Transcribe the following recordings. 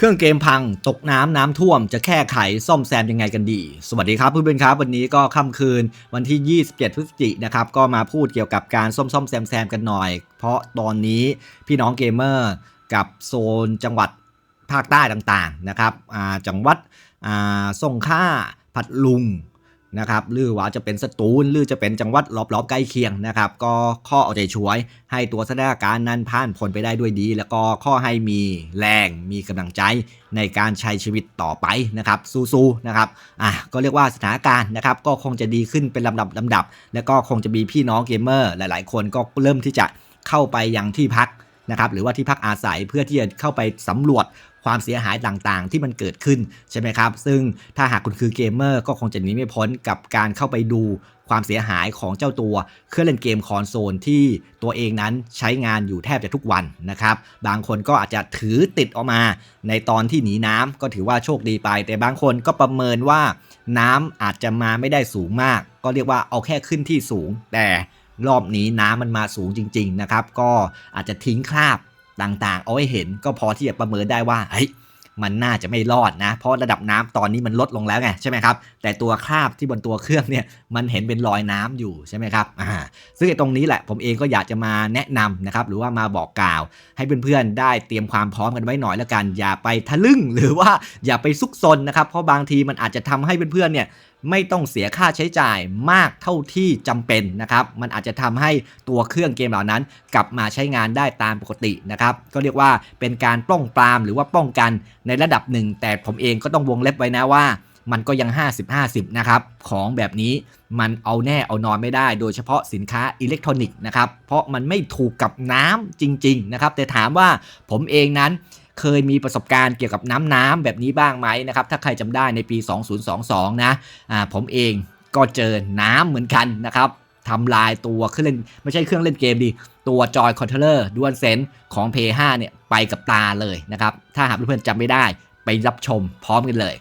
เครื่องเกมพังตกน้ำน้ำท่วม จะแค่ไขซ่อมแซมยังไงกันดี สวัสดีครับเพื่อนๆครับ วันนี้ก็ค่ำคืนวันที่ 27 พฤศจิกนะครับก็มาพูดเกี่ยวกับการซ่อมซ่อมแซมแซมกันหน่อย เพราะตอนนี้พี่น้องเกมเมอร์กับโซนจังหวัดภาคใต้ต่างๆนะครับจังหวัดอ่าสงขลาผัดลุง นะครับหรือว่าจะเป็นสตูลหรือจะเป็นจังหวัดรอบๆใกล้เคียงนะครับก็ข้อเอาใจช่วย ให้ตัวสถานการณ์นั้นผ่านพ้นไปได้ด้วยดี แล้วก็ข้อให้มีแรงมีกำลังใจในการใช้ชีวิตต่อไปนะครับสู้ๆนะครับอะก็เรียกว่าสถานการณ์นะครับก็คงจะดีขึ้นเป็นลำดับลำดับ แล้วก็คงจะมีพี่น้องเกมเมอร์หลาย ๆ คนก็เริ่มที่จะเข้าไปยังที่พักนะครับหรือว่าที่พักอาศัยเพื่อที่จะเข้าไปสำรวจ ความเสียหายต่างๆ ที่มันเกิดขึ้นใช่ไหมครับ ซึ่งถ้าหากคุณคือเกมเมอร์ก็คงจะหนีไม่พ้นกับการเข้าไปดูความเสียหายของเจ้าตัวเครื่องเล่นเกมคอนโซลที่ตัวเองนั้นใช้งานอยู่แทบจะทุกวันนะครับ บางคนก็อาจจะถือติดออกมาในตอนที่หนีน้ำก็ถือว่าโชคดีไป แต่บางคนก็ประเมินว่าน้ำอาจจะมาไม่ได้สูงมาก ก็เรียกว่าเอาแค่ขึ้นที่สูง แต่รอบนี้น้ำมันมาสูงจริง ๆ นะครับ ก็อาจจะทิ้งคราบ ต่างๆ เอาให้เห็นก็พอที่จะประเมินได้ว่าเฮ้ยมันน่าจะไม่รอดนะ เพราะระดับน้ำตอนนี้มันลดลงแล้วไงใช่ไหมครับ แต่ตัวคราบที่บนตัวเครื่องเนี่ยมันเห็นเป็นรอยน้ำอยู่ใช่ไหมครับอ่าซึ่งตรงนี้แหละผมเองก็อยากจะมาแนะนำนะครับหรือว่ามาบอกกล่าว ให้เพื่อนๆได้เตรียมความพร้อมกันไว้หน่อยแล้วกัน อย่าไปทะลึ่งหรือว่าอย่าไปซุกซนนะครับเพราะบางทีมันอาจจะทำให้เพื่อนๆเนี่ยไม่ต้องเสียค่าใช้จ่ายมากเท่าที่จำเป็นนะครับ มันอาจจะทำให้ตัวเครื่องเกมเหล่านั้น กลับมาใช้งานได้ตามปกตินะครับ ก็เรียกว่าเป็นการป้องปรามหรือว่าป้องกันในระดับหนึ่ง แต่ผมเองก็ต้องวงเล็บไว้นะว่า มันก็ยัง 50-50 นะครับ ของแบบนี้มันเอาแน่เอานอนไม่ได้ โดยเฉพาะสินค้าอิเล็กทรอนิกส์นะครับ เพราะมันไม่ถูกกับน้ำจริง ๆ นะครับ แต่ถามว่าผมเองนั้น เคยมีประสบการณ์เกี่ยวกับน้ำน้ำแบบนี้บ้างไหมนะครับ ถ้าใครจำได้ในปี 2022 นะอ่าผมเองก็เจอน้ำเหมือนกันนะครับทำลายตัวเครื่องเล่นไม่ใช่เครื่องเล่นเกมดิตัวจอยคอนโทรลเลอร์ดวนเซนของ p 5เนี่ยไปกับตาเลยนะครับ ถ้าหากเพื่อนๆจำไม่ได้ไปรับชมพร้อมกันเลย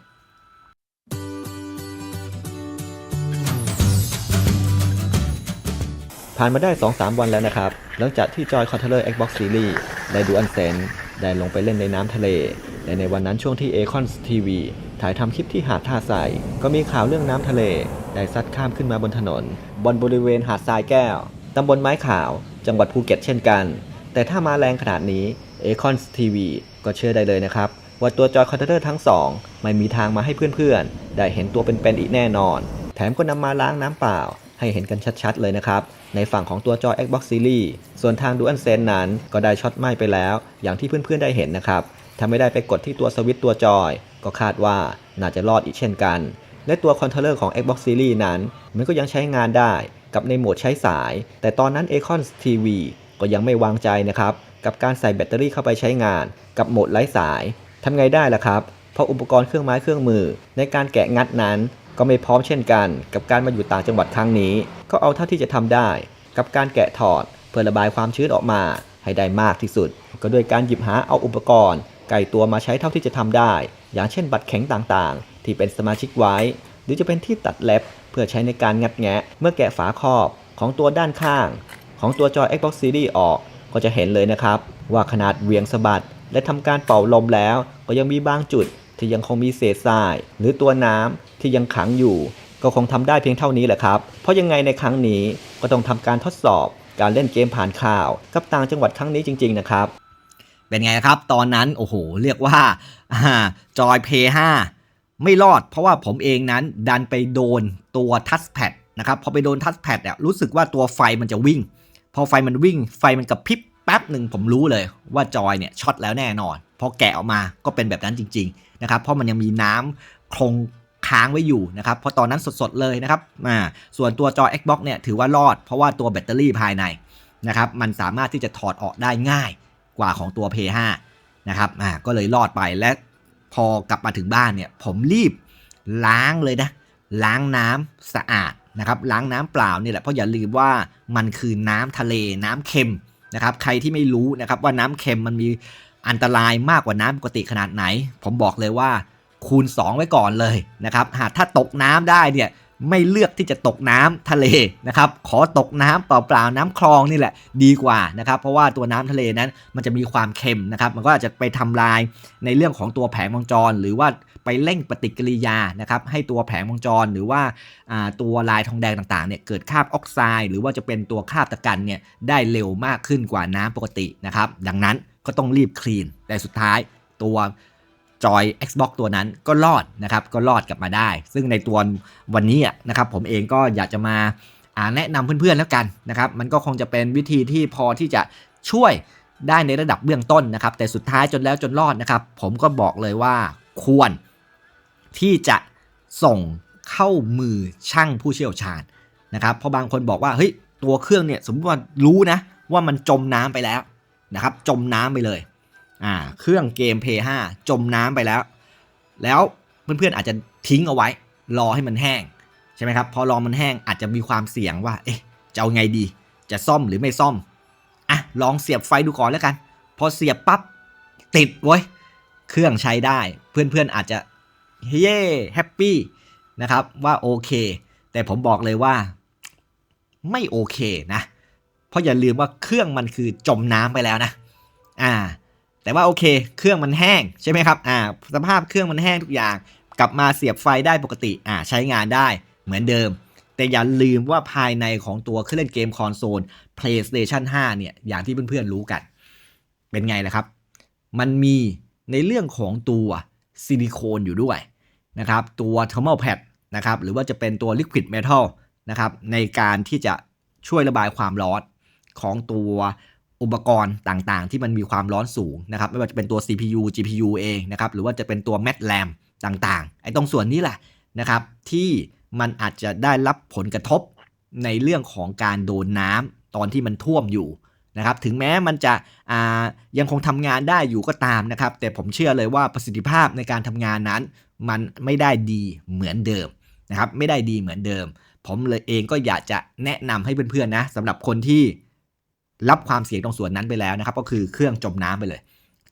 ผ่านมาได้ 2-3 วันแล้วนะครับ หลังจากที่จอยคอนเทเลอร์ Xbox Series ได้ดูอันเซน ได้ลงไปเล่นในน้ำทะเล และในวันนั้นช่วงที่ a c o n TV ถ่ายทำคลิปที่หาดท่าทรายก็มีข่าวเรื่องน้ำทะเล ได้ซัดข้ามขึ้นมาบนถนน บนบริเวณหาดทรายแก้วตำบลไม้ขาว จังหวัดภูเก็ตเช่นกัน แต่ถ้ามาแรงขนาดนี้ a c o n TV ก็เชื่อได้เลยนะครับ ว่าตัวจอยคอนเทนเลอร์ทั้งสองไม่มีทางมาให้เพื่อนๆ ได้เห็นตัวเป็นๆอีกแน่นอน แถมก็นำมาล้างน้ำเปล่า ให้เห็นกันชัดๆเลยนะครับ ในฝั่งของตัวจอ Xbox Series ส่วนทาง DualSense นั้นก็ได้ช็อตไหม้ไปแล้ว อย่างที่เพื่อนๆได้เห็นนะครับถ้าไม่ได้ไปกดที่ตัวสวิตตัวจอย ก็คาดว่าน่าจะรอดอีกเช่นกัน และตัวคอนโทรลเลอร์ของ Xbox Series นั้น มันก็ยังใช้งานได้กับในโหมดใช้สาย แต่ตอนนั้น Acon TV ก็ยังไม่วางใจนะครับ กับการใส่แบตเตอรี่เข้าไปใช้งาน กับโหมดไร้สายทำไงได้ล่ะครับ เพราะอุปกรณ์เครื่องไม้เครื่องมือ ในการแกะงัดนั้น ก็ไม่พร้อมเช่นกัน กับการมาอยู่ต่างจังหวัดครั้งนี้ ก็เอาเท่าที่จะทำได้ กับการแกะถอดเพื่อระบายความชื้นออกมา ให้ได้มากที่สุด ก็โดยการหยิบหาเอาอุปกรณ์ไก่ตัวมาใช้เท่าที่จะทำได้ อย่างเช่นบัตรแข็งต่างๆ ที่เป็นสมาชิกไว้ หรือจะเป็นที่ตัดเล็บเพื่อใช้ในการงัดแงะ เมื่อแกะฝาครอบของตัวด้านข้าง ของตัวจอ Xbox Series ออก ก็จะเห็นเลยนะครับ ว่าขนาดเวียงสะบัดและทำการเป่าลมแล้ว ก็ยังมีบางจุด ที่ยังคงมีเศษทราย หรือตัวน้ำที่ยังขังอยู่ ก็คงทำได้เพียงเท่านี้แหละครับ เพราะยังไงในครั้งนี้ก็ต้องทำการทดสอบการเล่นเกมผ่านข่าว กับต่างจังหวัดครั้งนี้จริง ๆ นะครับ เป็นไงครับ ตอนนั้นโอ้โห เรียกว่าจอยเพย์ไม่รอด เพราะว่าผมเองนั้นดันไปโดนตัวทัชแพดนะครับพอไปโดนทัชแพดเนี่ยรู้สึกว่าตัวไฟมันจะวิ่ง พอไฟมันวิ่ง ไฟมันกระพริบ ป๊บหนึ่งผมรู้เลยว่าจอยเนี่ยช็อตแล้วแน่นอนพอแกะออกมาก็เป็นแบบนั้นจริงๆนะครับเพราะมันยังมีน้ำคงค้างไว้อยู่นะครับเพราะตอนนั้นสดๆเลยนะครับอ่าส่วนตัวจอ Xbox เนี่ยถือว่ารอด เพราะว่าตัวแบตเตอรี่ภายในนะครับมันสามารถที่จะถอดออกได้ง่ายกว่าของตัว p 5นะครับอ่าก็เลยรอดไปและพอกลับมาถึงบ้านเนี่ยผมรีบล้างเลยนะล้างน้ำสะอาดนะครับล้างน้ำเปล่านี่แหละเพราะอย่าลืมว่ามันคือน้ำทะเลน้ำเค็ม นะครับใครที่ไม่รู้นะครับว่าน้ำเค็มมันมีอันตรายมากกว่าน้ำปกติขนาดไหน ผมบอกเลยว่าคูณ 2 ไว้ก่อนเลยนะครับหากถ้าตกน้ำได้เนี่ย ไม่เลือกที่จะตกน้ำทะเลนะครับ ขอตกน้ำเปล่าๆน้ำคลองนี่แหละดีกว่านะครับ เพราะว่าตัวน้ำทะเลนั้นมันจะมีความเค็มนะครับ มันก็อาจจะไปทำลายในเรื่องของตัวแผงวงจร หรือว่าไปเร่งปฏิกิริยานะครับให้ตัวแผงวงจรหรือว่าตัวลายทองแดงต่างๆเนี่ยเกิดคาบออกไซด์หรือว่าจะเป็นตัวคาบตะกันเนี่ยได้เร็วมากขึ้นกว่าน้ำปกตินะครับ ดังนั้นก็ต้องรีบคลีนแต่สุดท้ายตัว จอย Xbox ตัวนั้นก็รอดนะครับก็รอดกลับมาได้ ซึ่งในตัววันนี้นะครับผมเองก็อยากจะมาอ่าแนะนำเพื่อนๆแล้วกันนะครับมันก็คงจะเป็นวิธีที่พอที่จะช่วยได้ในระดับเบื้องต้นนะครับ แต่สุดท้ายจนแล้วจนรอดนะครับ ผมก็บอกเลยว่าควรที่จะส่งเข้ามือช่างผู้เชี่ยวชาญนะครับเพราะบางคนบอกว่าเฮ้ยตัวเครื่องเนี่ยสมมติว่ารู้นะว่ามันจมน้ำไปแล้วนะครับ จมน้ำไปเลย อ่าเครื่องเกม p 5จมน้ำไปแล้ว แล้วเพื่อนๆอาจจะทิ้งเอาไว้ รอให้มันแห้งใช่ไหมครับพอรอมันแห้งอาจจะมีความเสี่ยงว่าเอ๊ะจะเอาไงดี จะซ่อมหรือไม่ซ่อมอะลองเสียบไฟดูก่อนแล้วกัน พอเสียบปั๊บติดเว้ยเครื่องใช้ได้เพื่อนๆอาจจะเย้แฮปปี้นะครับว่าโอเค แต่ผมบอกเลยว่าไม่โอเคนะ เพราะอย่าลืมว่าเครื่องมันคือจมน้ำไปแล้วนะ อ่า แต่ว่าโอเค เครื่องมันแห้งใช่ไหมครับอ่าสภาพเครื่องมันแห้งทุกอย่าง กลับมาเสียบไฟได้ปกติอ่าใช้งานได้เหมือนเดิม แต่อย่าลืมว่าภายในของตัวเครื่องเล่นเกมคอนโซล PlayStation 5 เนี่ยอย่างที่เพื่อนๆรู้กัน เป็นไงล่ะครับ มันมีในเรื่องของตัวซิลิโคนอยู่ด้วยนะครับตัว thermal pad นะครับหรือว่าจะเป็นตัว liquid metal นะครับในการที่จะช่วยระบายความร้อนของตัว อุปกรณ์ต่างๆ ที่มันมีความร้อนสูงนะครับไม่ว่าจะเป็นตัว CPU GPU เองนะครับหรือว่าจะเป็นตัว Mat RAM ต่างๆไอ้ตรงส่วนนี้แหละนะครับที่มันอาจจะได้รับผลกระทบในเรื่องของการโดนน้ำตอนที่มันท่วมอยู่นะครับถึงแม้มันจะยังคงทำงานได้อยู่ก็ตามนะครับ แต่ผมเชื่อเลยว่าประสิทธิภาพในการทำงานนั้น มันไม่ได้ดีเหมือนเดิมนะครับไม่ได้ดีเหมือนเดิม ผมเลยเองก็อยากจะแนะนำให้เพื่อนๆนะสำหรับคนที่ รับความเสี่ยงตรงส่วนนั้นไปแล้วนะครับ ก็คือเครื่องจมน้ำไปเลย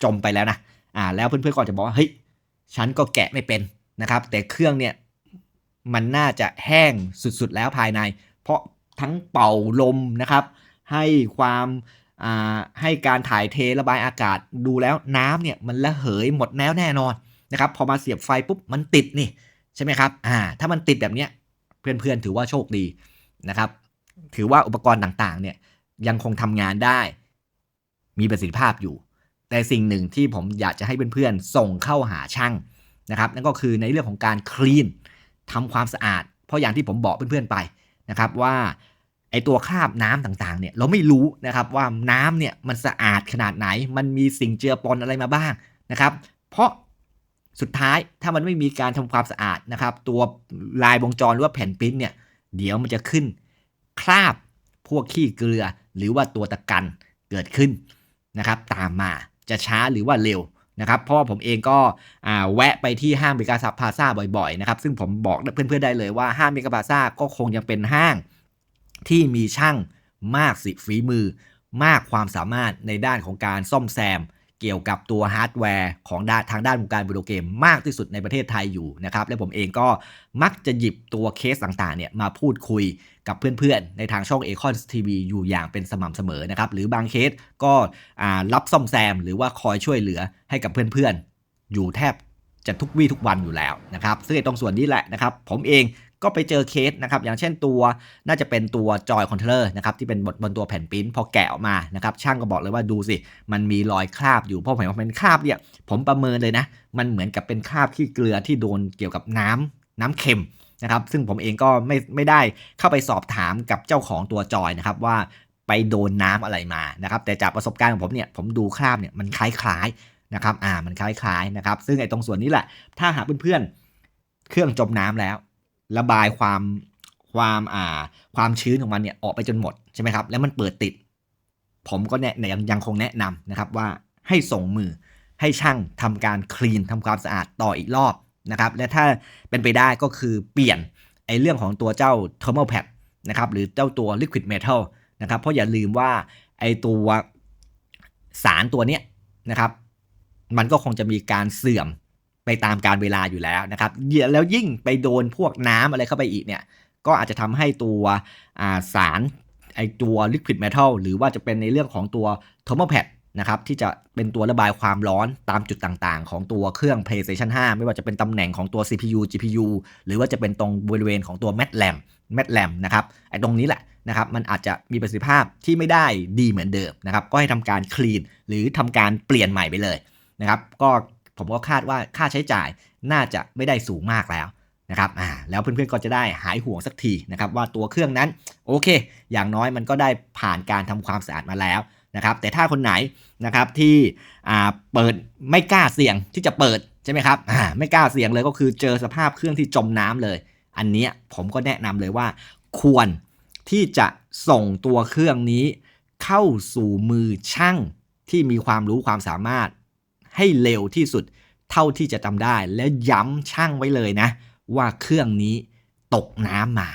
จมไปแล้วนะอ่าแล้วเพื่อนๆก็อาจะบอกว่าเฮ้ยฉันก็แกะไม่เป็นนะครับ แต่เครื่องเนี่ยมันน่าจะแห้งสุดๆแล้วภายใน เพราะทั้งเป่าลมนะครับ ให้ความอ่าให้การถ่ายเทระบายอากาศดูแล้วน้ำเนี่ยมันระเหยหมดแล้วแน่นอนนะครับ พอมาเสียบไฟปุ๊บมันติดนี่ใช่ไหมครับอ่าถ้ามันติดแบบเนี้ยเพื่อนๆถือว่าโชคดีนะครับ ถือว่าอุปกรณ์ต่างๆเนี่ย ยังคงทำงานได้ มีประสิทธิภาพอยู่ แต่สิ่งหนึ่งที่ผมอยากจะให้เพื่อนๆ ส่งเข้าหาช่างนะครับนั่นก็คือในเรื่องของการคลีนทำความสะอาด เพราะอย่างที่ผมบอกเพื่อนๆไปนะครับว่าไอตัวคราบน้ำต่างๆเนี่ยเราไม่รู้นะครับว่าน้ำเนี่ยมันสะอาดขนาดไหน มันมีสิ่งเจือปนอะไรมาบ้างนะครับ เพราะสุดท้ายถ้ามันไม่มีการทำความสะอาดนะครับ ตัวลายวงจรหรือว่าแผ่นปิ้นเนี่ยเดี๋ยวมันจะขึ้นคราบ พวกขี้เกลือหรือว่าตัวตะกันเกิดขึ้นนะครับตามมาจะช้าหรือว่าเร็วนะครับเพราะว่าผมเองก็อ่าแวะไปที่ห้างเมกาซับพาซาบ่อยๆนะครับซึ่งผมบอกเพื่อนๆได้เลยว่าห้างเมกาพาซาก็คงยังเป็นห้างที่มีช่างมากสิฝีมือ มากความสามารถในด้านของการซ่อมแซม เกี่ยวกับตัวฮาร์ดแวร์ของด้านทางด้านวงการวิดีโอเกมมากที่สุดในประเทศไทยอยู่นะครับและผมเองก็มักจะหยิบตัวเคสต่างๆเนี่ยมาพูดคุย กับเพื่อนๆ ในทางช่อง a c o n TV อยู่อย่างเป็นสม่ำเสมอนะครับ หรือบางเคสก็รับซ่อมแซม หรือว่าคอยช่วยเหลือให้กับเพื่อนๆ อยู่แทบจะทุกวี่ทุกวันอยู่แล้วนะครับซึ่งตรงส่วนนี้แหละนะครับ ผมเองก็ไปเจอเคสนะครับ อย่างเช่นตัวน่าจะเป็นตัวจอยคอนโทลเลอร์นะครับที่เป็นบนบนตัวแผ่นปิ้นพอแกะออกมานะครับ ช่างก็บอกเลยว่าดูสิ มันมีรอยคราบอยู่เพราะผมเห็นว่าเป็นคราบเนี่ย ผมประเมินเลยนะ มันเหมือนกับเป็นคราบขี้เกลือที่โดนเกี่ยวกับน้ำน้ำเค็ม นะครับ ซึ่งผมเองก็ไม่ไม่ได้เข้าไปสอบถามกับเจ้าของตัวจอยนะครับว่าไปโดนน้ำอะไรมานะครับ แต่จากประสบการณ์ของผมเนี่ยผมดูคราบเนี่ยมันคล้ายๆนะครับ อ่ามันคล้ายๆนะครับ ซึ่งไอ้ตรงส่วนนี้แหละ ถ้าหากเพื่อนๆเครื่องจมน้ำแล้ว ระบายความความอ่าความชื้นของมันเนี่ยออกไปจนหมดใช่ไหมครับแล้วมันเปิดติด ผมก็แนะยังยังคงแนะนำนะครับว่าให้ส่งมือให้ช่างทำการคลีนทำความสะอาดต่ออีกรอบ นะครับ และถ้าเป็นไปได้ก็คือเปลี่ยนไอ้เรื่องของตัวเจ้า thermal pad นะครับหรือเจ้าตัว liquid metal นะครับเพราะอย่าลืมว่าไอ้ตัวสารตัวเนี้ยนะครับ มันก็คงจะมีการเสื่อมไปตามการเวลาอยู่แล้วนะครับ แล้วยิ่งไปโดนพวกน้ำอะไรเข้าไปอีกเนี่ย ก็อาจจะทำให้ตัวาสารไอตัว liquid metal หรือว่าจะเป็นในเรื่องของตัว thermopad นะครับที่จะเป็นตัวระบายความร้อนตามจุดต่างๆ ของตัวเครื่อง PlayStation 5 ไม่ว่าจะเป็นตำแหน่งของตัว CPU GPU หรือว่าจะเป็นตรงบริเวณของตัว Mat RAM Mat RAM นะครับไอ้ตรงนี้แหละนะครับมันอาจจะมีประสิทธิภาพที่ไม่ได้ดีเหมือนเดิมนะครับก็ให้ทำการคลีนหรือทำการเปลี่ยนใหม่ไปเลยนะครับก็ผมก็คาดว่าค่าใช้จ่ายน่าจะไม่ได้สูงมากแล้วนะครับอ่าแล้วเพื่อนๆก็จะได้หายห่วงสักทีนะครับว่าตัวเครื่องนั้นโอเค อย่างน้อยมันก็ได้ผ่านการทำความสะอาดมาแล้ว นะครับแต่ถ้าคนไหนนะครับที่เปิดไม่กล้าเสี่ยงที่จะเปิดใช่ไหมครับไม่กล้าเสี่ยงเลยก็คือเจอสภาพเครื่องที่จมน้ำเลย อันนี้ผมก็แนะนำเลยว่า ควรที่จะส่งตัวเครื่องนี้ เข้าสู่มือช่างที่มีความรู้ความสามารถ ให้เร็วที่สุดเท่าที่จะทำได้ และย้ำช่างไว้เลยนะ ว่าเครื่องนี้ตกน้ำมา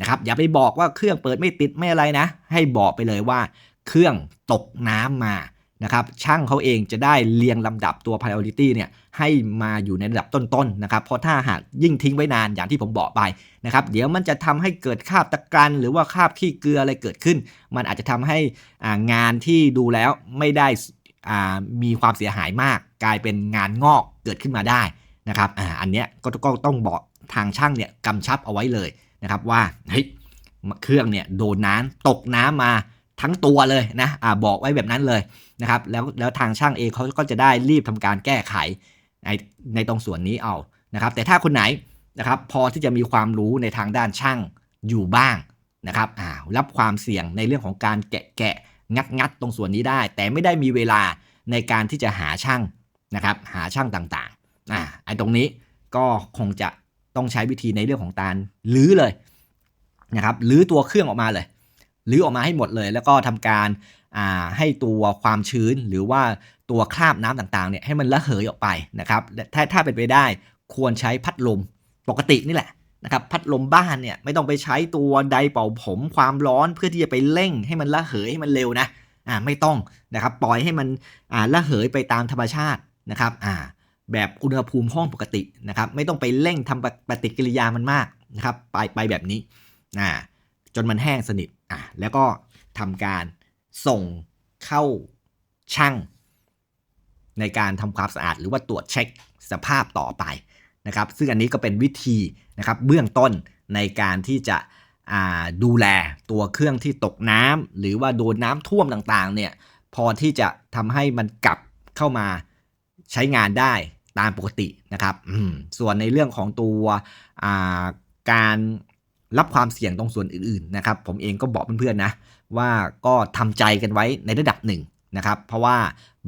นะครับอย่าไปบอกว่าเครื่องเปิดไม่ติดไม่อะไรนะ ให้บอกไปเลยว่า เครื่องตกน้ำมานะครับช่างเขาเองจะได้เรียงลำดับตัว priority เนี่ยให้มาอยู่ในระดับต้นๆนะครับเพราะถ้าหากยิ่งทิ้งไว้นานอย่างที่ผมบอกไปนะครับเดี๋ยวมันจะทำให้เกิดคาบตะกรันหรือว่าคาบขี้เกลืออะไรเกิดขึ้น มันอาจจะทำให้งานที่ดูแล้วไม่ได้มีความเสียหายมาก กลายเป็นงานงอกเกิดขึ้นมาได้นะครับอ่าอันเนี้ยก็ก็ต้องบอกทางช่างเนี่ยกำชับเอาไว้เลยนะครับว่าเฮ้ยเครื่องเนี่ยโดนน้ำตกน้ำมา ทั้งตัวเลยนะอ่าบอกไว้แบบนั้นเลยนะครับแล้วแล้วทางช่างเองเขาก็จะได้รีบทำการแก้ไขในในตรงส่วนนี้เอานะครับ แต่ถ้าคนไหนนะครับพอที่จะมีความรู้ในทางด้านช่างอยู่บ้างนะครับอ่ารับความเสี่ยงในเรื่องของการแกะแกะงัดงัดตรงส่วนนี้ได้ แต่ไม่ได้มีเวลาในการที่จะหาช่างนะครับหาช่างต่างๆอ่าไอ้ตรงนี้ก็คงจะต้องใช้วิธีในเรื่องของการลื้อเลยนะครับลื้อตัวเครื่องออกมาเลย ลื้อออกมาให้หมดเลย แล้วก็ทำการให้ตัวความชื้นหรือว่าตัวคราบน้ำต่างๆเนี่ยให้มันระเหยออกไปนะครับและถ้าถ้าเป็นไปได้ควรใช้พัดลมปกตินี่แหละนะครับพัดลมบ้านเนี่ยไม่ต้องไปใช้ตัวไดร์เป่าผมความร้อนเพื่อที่จะไปเร่งให้มันระเหยให้มันเร็วนะอ่าไม่ต้องนะครับปล่อยให้มันอ่าระเหยไปตามธรรมชาตินะครับอ่าแบบอุณหภูมิห้องปกตินะครับไม่ต้องไปเร่งทำปปฏิกิริยามันมากนะครับไปไปแบบนี้อ่าจนมันแห้งสนิท อะแล้วก็ทำการส่งเข้าช่าง ในการทำความสะอาดหรือว่าตรวจเช็คสภาพต่อไปนะครับ ซึ่งอันนี้ก็เป็นวิธีนะครับเบื้องต้นในการที่จะดูแลตัวเครื่องที่ตกน้ำหรือว่าโดนน้ำท่วมต่างๆเนี่ยพอที่จะทำให้มันกลับเข้ามาใช้งานได้ตามปกตินะครับ ส่วนในเรื่องของตัวาการ รับความเสี่ยงตรงส่วนอื่นๆนะครับ ผมเองก็บอกเพื่อนๆนะ ว่าก็ทำใจกันไว้ในระดับหนึ่งนะครับ เพราะว่า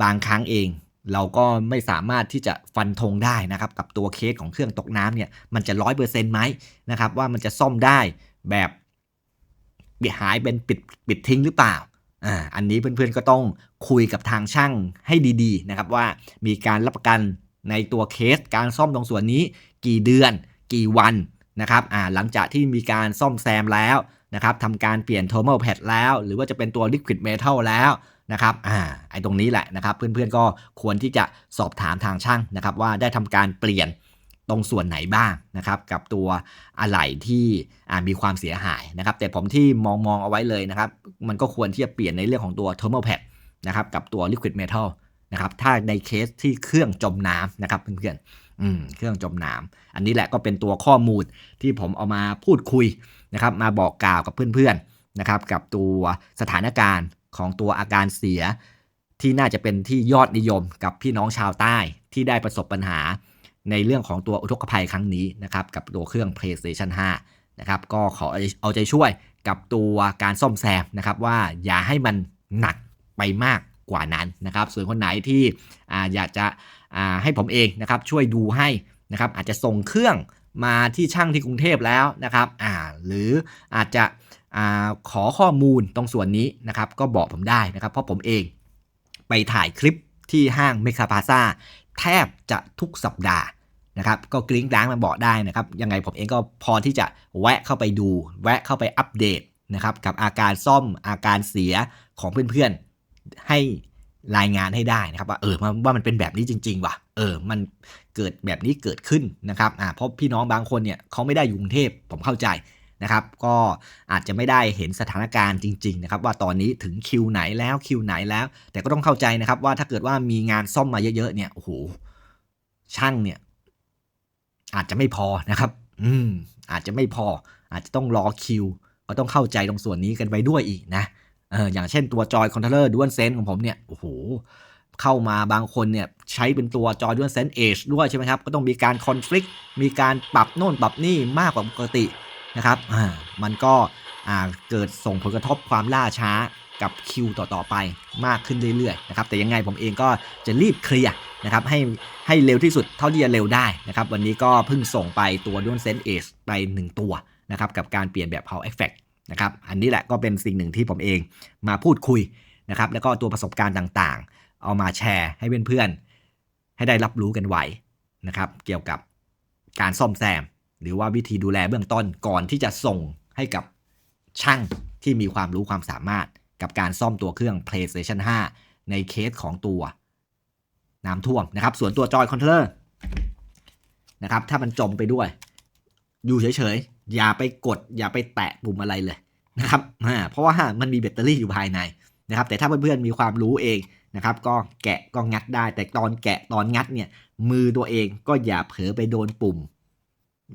บางครั้งเองเราก็ไม่สามารถที่จะฟันธงได้นะครับ กับตัวเคสของเครื่องตกน้ำเนี่ยมันจะร้อยเปอร์เซ็นต์ไหมนะครับ ว่ามันจะซ่อมได้แบบหายเป็นปิดปิดทิ้งหรือเปล่าอ่าอันนี้เพื่อนๆก็ต้องคุยกับทางช่างให้ดีๆนะครับ ว่ามีการรับประกันในตัวเคสการซ่อมตรงส่วนนี้ กี่เดือน กี่วัน นะครับอ่าหลังจากที่มีการซ่อมแซมแล้วนะครับทำการเปลี่ยน thermal pad แล้ว หรือว่าจะเป็นตัว liquid metal แล้วนะครับอ่าไอ้ตรงนี้แหละนะครับ เพื่อนๆก็ควรที่จะสอบถามทางช่างนะครับ ว่าได้ทำการเปลี่ยนตรงส่วนไหนบ้างนะครับกับตัวอะไหล่ที่มีความเสียหายนะครับ แต่ผมที่มองมองเอาไว้เลยนะครับ มันก็ควรที่จะเปลี่ยนในเรื่องของตัว thermal pad นะครับกับตัว liquid metal นะครับถ้าในเคสที่เครื่องจมน้ำนะครับเพื่อนๆ อืมเครื่องจมน้ำอันนี้แหละก็เป็นตัวข้อมูลที่ผมเอามาพูดคุยนะครับ มาบอกกล่าวกับเพื่อนๆนะครับ กับตัวสถานการณ์ของตัวอาการเสีย ที่น่าจะเป็นที่ยอดนิยมกับพี่น้องชาวใต้ที่ได้ประสบปัญหา ในเรื่องของตัวอุทกภัยครั้งนี้นะครับ กับตัวเครื่อง PlayStation 5 นะครับ ก็ขอเอาใจช่วยกับตัวการซ่อมแซมนะครับ ว่าอย่าให้มันหนักไปมาก กว่านั้นนะครับ ส่วนคนไหนที่ออยากจะให้ผมเองนะครับช่วยดูให้นะครับอาจจะส่งเครื่องมาที่ช่างที่กรุงเทพแล้วนะครับอ่าหรืออาจจะอขอข้อมูลตรงส่วนนี้นะครับก็บอกผมได้นะครับ เพราะผมเองไปถ่ายคลิปที่ห้างเมคาพาซาแทบจะทุกสัปดาห์นะครับก็กริ้งกลางมาบอกได้นะครับยังไงผมเองก็พอที่จะแวะเข้าไปดู แวะเข้าไปอัปเดตนะครับกับอาการซ่อมอาการเสียของเพื่อนๆ ให้รายงานให้ได้นะครับว่าเออว่ามันเป็นแบบนี้จริงๆว่ะเออมันเกิดแบบนี้เกิดขึ้นนะครับอ่าเพราะพี่น้องบางคนเนี่ยเขาไม่ได้อยู่กรุงเทพผมเข้าใจนะครับ ก็อาจจะไม่ได้เห็นสถานการณ์จริงๆนะครับว่าตอนนี้ถึงคิวไหนแล้วคิวไหนแล้ว แต่ก็ต้องเข้าใจนะครับว่าถ้าเกิดว่ามีงานซ่อมมาเยอะๆเนี่ยโอ้โหช่างเนี่ยอาจจะไม่พอนะครับ อืมอาจจะไม่พอ อาจจะต้องรอคิว ก็ต้องเข้าใจตรงส่วนนี้กันไปด้วยอีกนะ เอออย่างเช่นตัวจอยคอนโทรลเลอร์ด้วนเซนของผมเนี่ยโอ้โหเข้ามาบางคนเนี่ยใช้เป็นตัวจอยด้วนเซนเอชด้วยใช่ไหมครับ ก็ต้องมีการคอน FLICT มีการปรับโน่นปรับนี่มากกว่าปกตินะครับอ่ามันก็อ่าเกิดส่งผลกระทบความล่าช้ากับคิวต่อๆไปมากขึ้นเรื่อยๆนะครับแต่ยังไงผมเองก็จะรีบเคลียร์นะครับให้ให้เร็วที่สุดเท่าที่จะเร็วได้นะครับวันนี้ก็เพิ่งส่งไปตัวด้วนเซนเอชไป 1 ตัวนะครับกับการเปลี่ยนแบบ Power Effect นะครับอันนี้แหละก็เป็นสิ่งหนึ่งที่ผมเองมาพูดคุยนะครับแล้วก็ตัวประสบการณ์ต่างๆ เอามาแชร์ให้เพื่อนๆ ให้ได้รับรู้กันไว้นะครับเกี่ยวกับการซ่อมแซม หรือว่าวิธีดูแลเบื้องต้นก่อนที่จะส่งให้กับช่างที่มีความรู้ความสามารถกับการซ่อมตัวเครื่อง PlayStation 5 ในเคสของตัวน้ำท่วมนะครับ ส่วนตัวจอยคอนโทรลเลอร์นะครับถ้ามันจมไปด้วย อยู่เฉยๆ อย่าไปกดอย่าไปแตะปุ่มอะไรเลยนะครับเพราะว่ามันมีแบตเตอรี่อยู่ภายในนะครับ แต่ถ้าเพื่อนๆมีความรู้เองนะครับ ก็แกะก็งัดได้ แต่ตอนแกะตอนงัดเนี่ยมือตัวเองก็อย่าเผลอไปโดนปุ่ม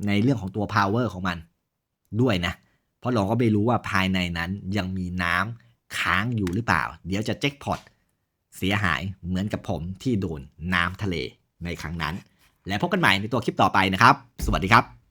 ในเรื่องของตัว power ของมันด้วยนะ เพราะเราก็ไม่รู้ว่าภายในนั้นยังมีน้ำค้างอยู่หรือเปล่า เดี๋ยวจะแจ็คพอตเสียหายเหมือนกับผมที่โดนน้ำทะเลในครั้งนั้น และพบกันใหม่ในตัวคลิปต่อไปนะครับ สวัสดีครับ